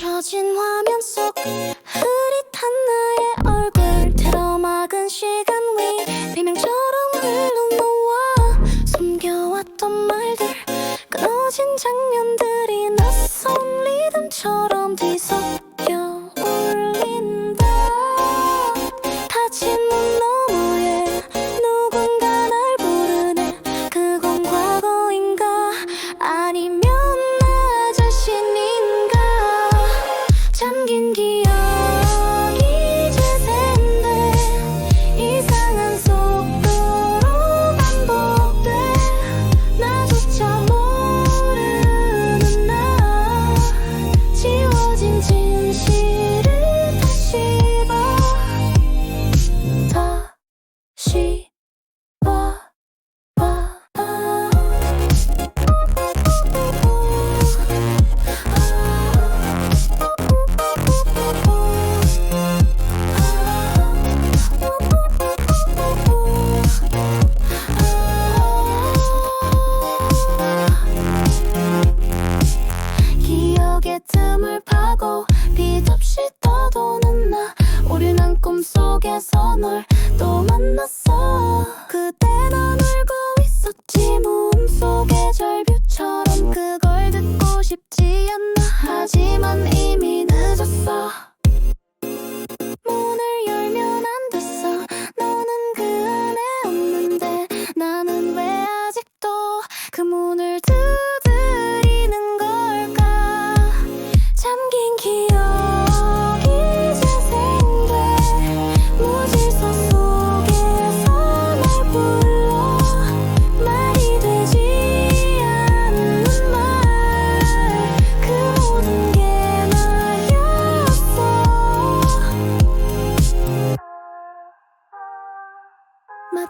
꺼진 화면 속 흐릿한 나의 얼굴 틀어막은 시간 위 비명처럼 흘러놓아 숨겨왔던 말들. 끊어진 장면들이 낯선 리듬처럼 뒤 기억의 틈을 파고 빛없이 떠도는 나. 우리는 꿈속에서 널 또 만났어. 그때 난 울고 있었지 몸속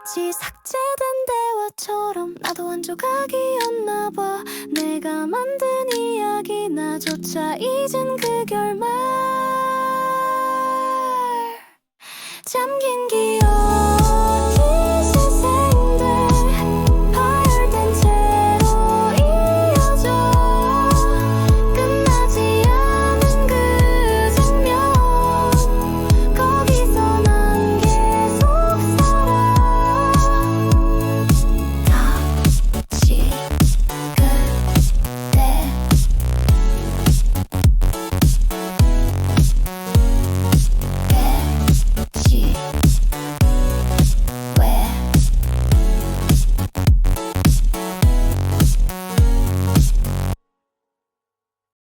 마치 삭제된 대화처럼 나도 한 조각이었나 봐. 내가 만든 이야기 나조차 잊은 그 결말